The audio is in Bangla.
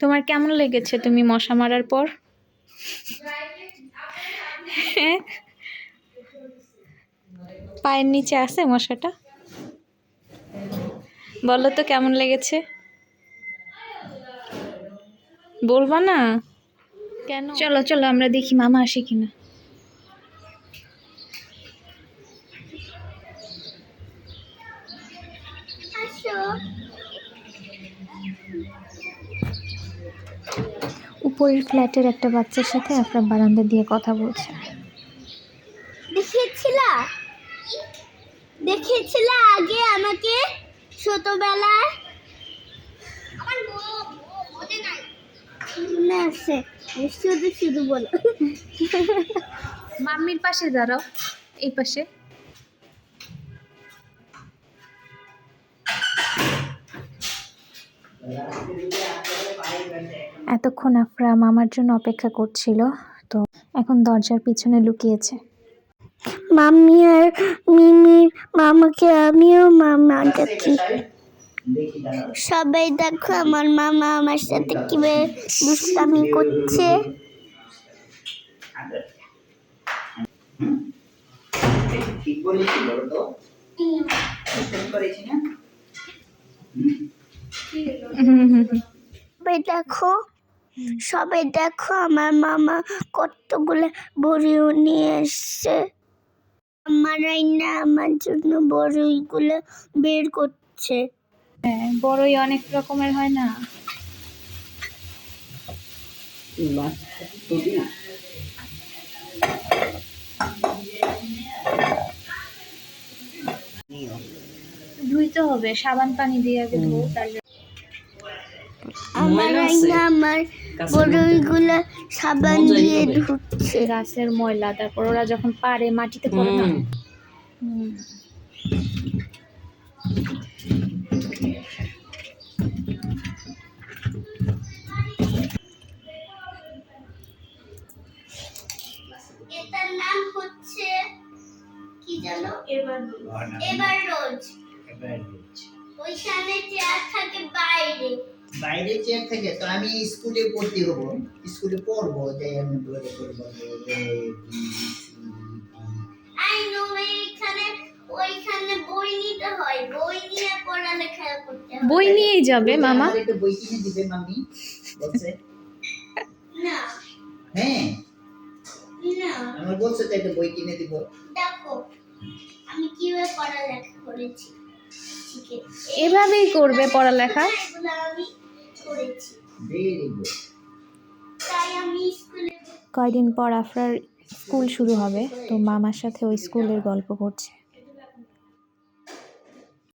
তোমার কেমন লেগেছে তুমি মশা মারার পর? হ্যাঁ? পায়ের নিচে আছে মশাটা? বলো তো কেমন লেগেছে? বলবা না? কেন? চলো চলো আমরা দেখি মামা আসে কিনা। উপরের ফ্ল্যাটের একটা বাচ্চার সাথে আপনার বারান্দা দিয়ে কথা বলছে। দেখিয়েছিলা? দেখিয়েছিলা আগে আমাকে ছোটবেলায়? আমার মনে আছে শুধু শুধু বলো। মাম্মির পাশে দাঁড়াও এই পাশে। এতক্ষণ আফরা মামার জন্য অপেক্ষা করছিল তো এখন দরজার পিছনে লুকিয়েছে। মাম্মি আর মিমির মামাকে আমিও মামা ডাকি। সবাই দেখো আমার মামা আমার সাথে কীভাবে দুষ্টামি করছে। ঠিক বলেছি বলো তো করেছি না সবাই দেখো। সবাই দেখো আমার মামা কতগুলো বড়িও নিয়ে এসছে। আমার আইনা আমার জন্য বড়িগুলো বের করছে। হ্যাঁ বড়ই অনেক রকমের হয় না? না ধুইতে হবে সাবান পানি দিয়ে আগে ধো তাহলে আমার আমার বড়িগুলো সাবান দিয়ে ধুচ্ছে। গাছের ময়লা তারপর ওরা যখন পারে মাটিতে পড়ে না? হুম। হুম। এটার নাম হচ্ছে কি জানো? এবার এবার রোজ। ওইখানে চেয়ার থাকে বাইরে। বাইরে চেয়ার থেকে তো আমি স্কুলে পড়তে হব। স্কুলে পড়ব যে আমি বলে করব আই নো এইখানে ওইখানে বই নিতে হয় বই নিয়ে পড়ালেখা করতে হয় বই নিয়েই যাবে মামা। একটা বই কিনে দিবে মামি বলছে। না। হ্যাঁ। না। আমার বলছে তো একটা বই কিনে দিব। দেখো আমি কীভাবে পড়ালেখা করেছি? এভাবেই করবে পড়ালেখা? করেছি। ভেরি গুড তাই আমি স্কুলে কয়দিন পর আফরার স্কুল শুরু হবে তো মামার সাথে ওই স্কুলের গল্প করছে।